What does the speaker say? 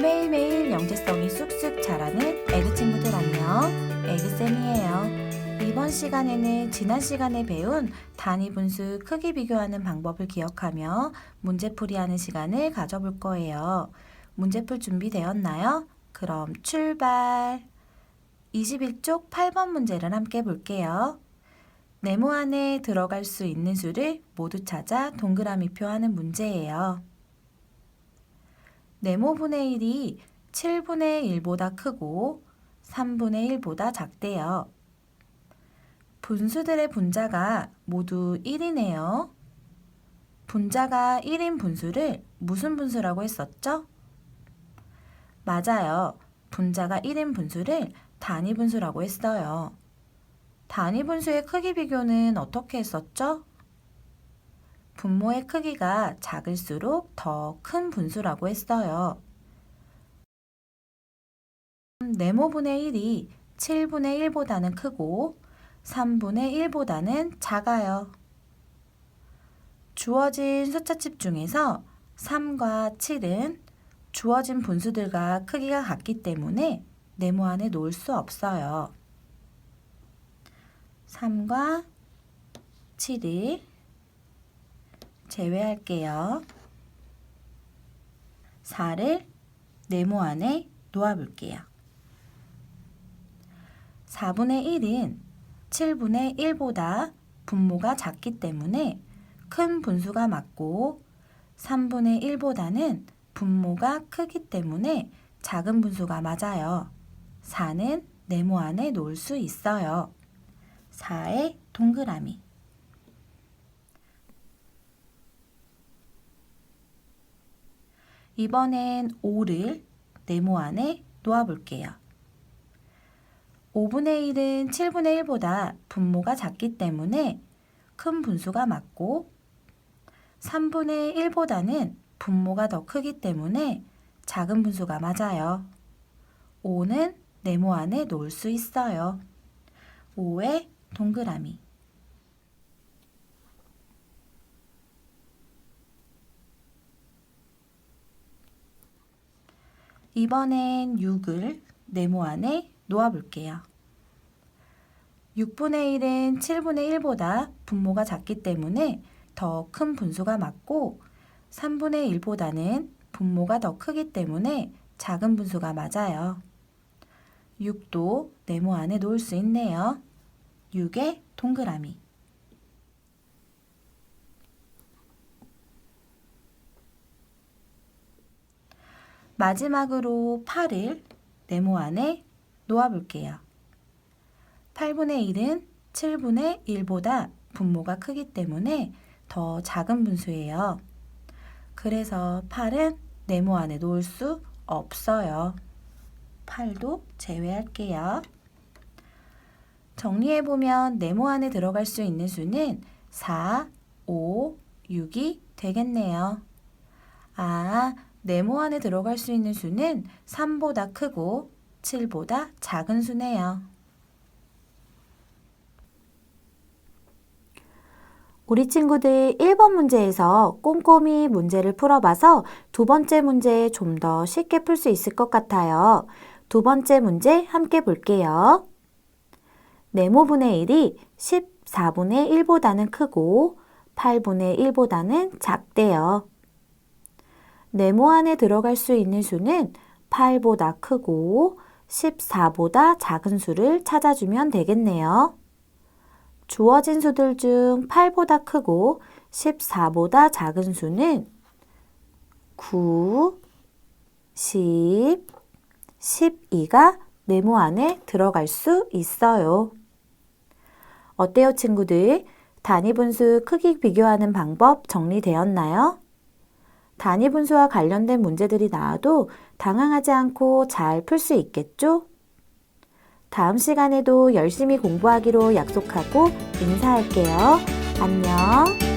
매일매일 영재성이 쑥쑥 자라는 에그 친구들 안녕. 에그쌤이에요. 이번 시간에는 지난 시간에 배운 단위 분수 크기 비교하는 방법을 기억하며 문제풀이하는 시간을 가져볼 거예요. 문제풀 준비되었나요? 그럼 출발! 21쪽 8번 문제를 함께 볼게요. 네모 안에 들어갈 수 있는 수를 모두 찾아 동그라미 표 하는 문제예요. 네모분의 1이 7분의 1보다 크고 3분의 1보다 작대요. 분수들의 분자가 모두 1이네요. 분자가 1인 분수를 무슨 분수라고 했었죠? 맞아요. 분자가 1인 분수를 단위 분수라고 했어요. 단위 분수의 크기 비교는 어떻게 했었죠? 분모의 크기가 작을수록 더 큰 분수라고 했어요. 네모분의 1이 7분의 1보다는 크고 3분의 1보다는 작아요. 주어진 숫자집 중에서 3과 7은 주어진 분수들과 크기가 같기 때문에 네모 안에 놓을 수 없어요. 3과 7을 제외할게요. 4를 네모 안에 놓아볼게요. 4분의 1은 7분의 1보다 분모가 작기 때문에 큰 분수가 맞고 3분의 1보다는 분모가 크기 때문에 작은 분수가 맞아요. 4는 네모 안에 놓을 수 있어요. 4의 동그라미 이번엔 5를 네모 안에 놓아볼게요. 5분의 1은 7분의 1보다 분모가 작기 때문에 큰 분수가 맞고 3분의 1보다는 분모가 더 크기 때문에 작은 분수가 맞아요. 5는 네모 안에 놓을 수 있어요. 5의 동그라미 이번엔 6을 네모 안에 놓아볼게요. 6분의 1은 7분의 1보다 분모가 작기 때문에 더 큰 분수가 맞고 3분의 1보다는 분모가 더 크기 때문에 작은 분수가 맞아요. 6도 네모 안에 놓을 수 있네요. 6의 동그라미 마지막으로 8을 네모 안에 놓아볼게요. 8분의 1은 7분의 1보다 분모가 크기 때문에 더 작은 분수예요. 그래서 8은 네모 안에 놓을 수 없어요. 8도 제외할게요. 정리해보면 네모 안에 들어갈 수 있는 수는 4, 5, 6이 되겠네요. 아, 네모 안에 들어갈 수 있는 수는 3보다 크고 7보다 작은 수네요. 우리 친구들 1번 문제에서 꼼꼼히 문제를 풀어봐서 두 번째 문제 좀 더 쉽게 풀 수 있을 것 같아요. 두 번째 문제 함께 볼게요. 네모분의 1이 14분의 1보다는 크고 8분의 1보다는 작대요. 네모 안에 들어갈 수 있는 수는 8보다 크고 14보다 작은 수를 찾아주면 되겠네요. 주어진 수들 중 8보다 크고 14보다 작은 수는 9, 10, 12가 네모 안에 들어갈 수 있어요. 어때요, 친구들? 단위 분수 크기 비교하는 방법 정리되었나요? 단위 분수와 관련된 문제들이 나와도 당황하지 않고 잘 풀 수 있겠죠? 다음 시간에도 열심히 공부하기로 약속하고 인사할게요. 안녕.